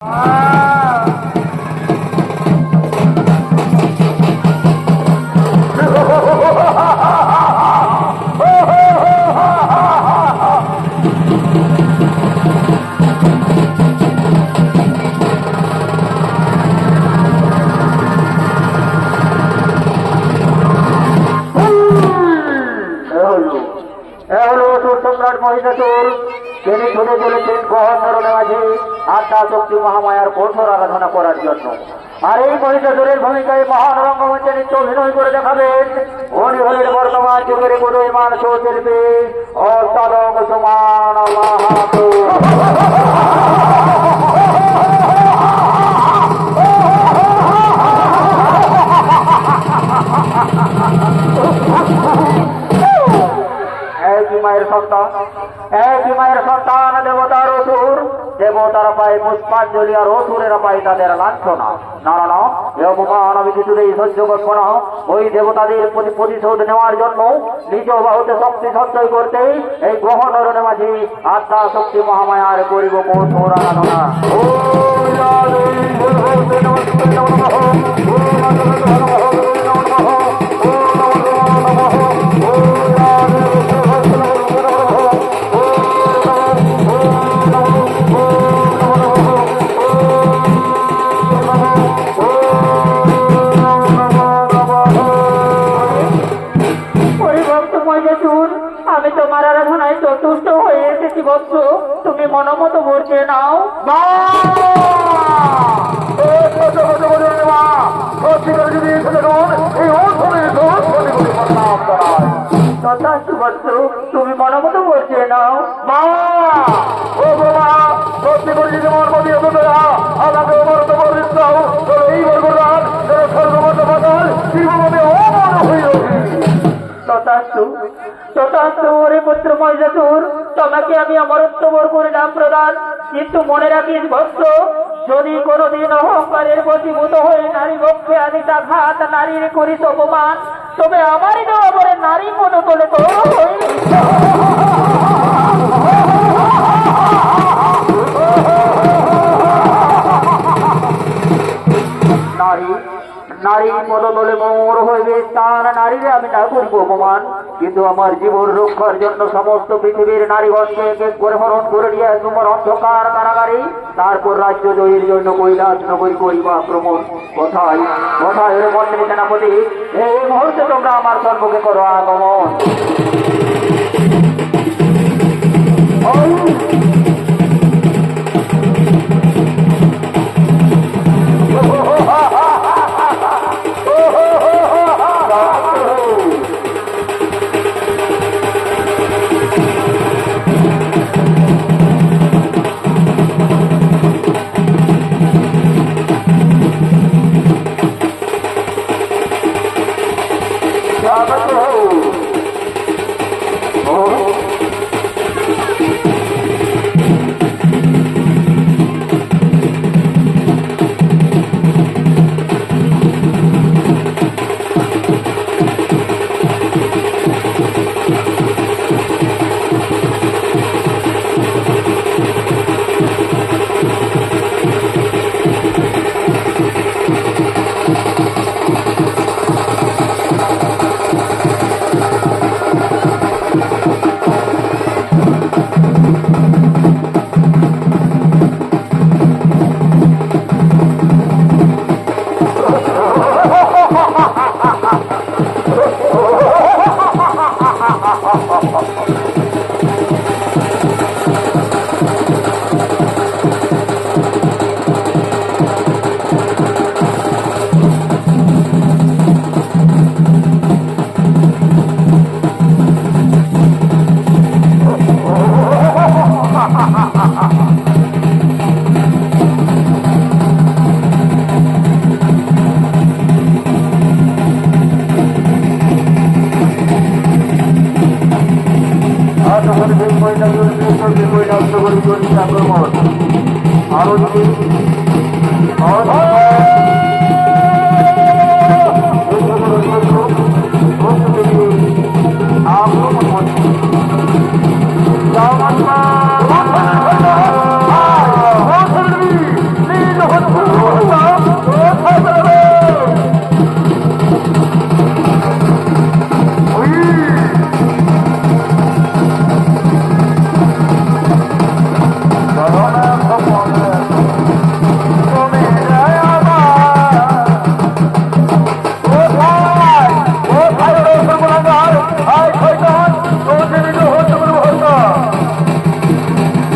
Ah! Mahishasur, তিনি ছুটে চলেছেন গহনরণে মাঝে আত্মা শক্তি মহামায়ার কঠোর আরাধনা করার জন্য। আর এই মহিষাসুরের ভূমিকায় মহান রঙ্গমঞ্চে নিত্য অভিনয় করে দেখাবেন উনি হলেন বর্তমান যুগের গুরুমান শিল্পী অষ্টাদশ সমান মাহাতো। একই মায়ের সন্তান সন্তান দেবতার অসুর দেবতারা পায় পুষ্পাঞ্জলি আর অসুরেরা পায় তাদের লাঞ্ছনা ওই দেবতাদের প্রতি প্রতিশোধ নেওয়ার জন্য শক্তি এই মাঝে আত্মা শক্তি মহামায়ার করিব ও এসেছি নাও। তুমি মনোমত ভরছে নাও। মা ও বাবা সত্যি করে যদি নাও তথাস্তু তথাস্তু ওরে তোমাকে আমি অমরত্ব করে করিলাম প্রদান। কিন্তু মনে রাখিস ভক্ত যদি কোনোদিন অহংকারের প্রতিভূত হয়ে নারী বক্ষে আদিতা ঘাত নারীর করিস অপমান, তবে আমারই দেওয়া পরে নারী মনে তোলে তো নারী পদতলে মোর হইবে, তার নারীরে আমি না করিব অপমান। কিন্তু আমার জীবন রক্ষার জন্য সমস্ত পৃথিবীর নারীগণকে এক করে হরণ করে নিয়ে তোমার অন্ধকার কারাগারে, তারপর রাজ্য জয়ের জন্য কৈলাস নগরী করিবা আক্রমণ কোথায় কোথায় মন্ত্রী সেনাপতি, এই মুহূর্তে তোমরা আমার সম্মুখে করো আগমন। আক্রমণ যদি